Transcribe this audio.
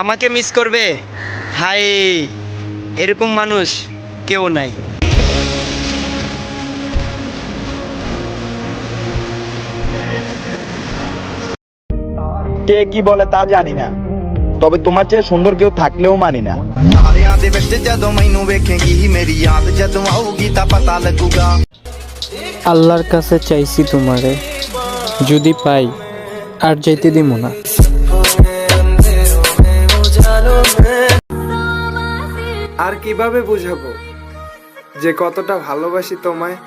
আমাকে মিস করবে হাই এরকম মানুষ কেউ নাই কে কি বলে তা জানি না তবে তোমার চেয়ে সুন্দর কেউ থাকলেও মানি না ਤਾਰਿਆਂ ਦੇ ਵਿੱਚ ਜਦੋਂ ਮੈਨੂੰ ਵੇਖੇਂਗੀ ਮੇਰੀ ਯਾਦ ਜਦੋਂ ਆਊਗੀ ਤਾਂ ਪਤਾ ਲੱਗੂਗਾ আল্লাহর কাছে চাইছি তোমারে যদি পাই আর যাইতে দিব না আর কীভাবে বুঝাবো? যে কতটা ভালোবাসি তোমায়।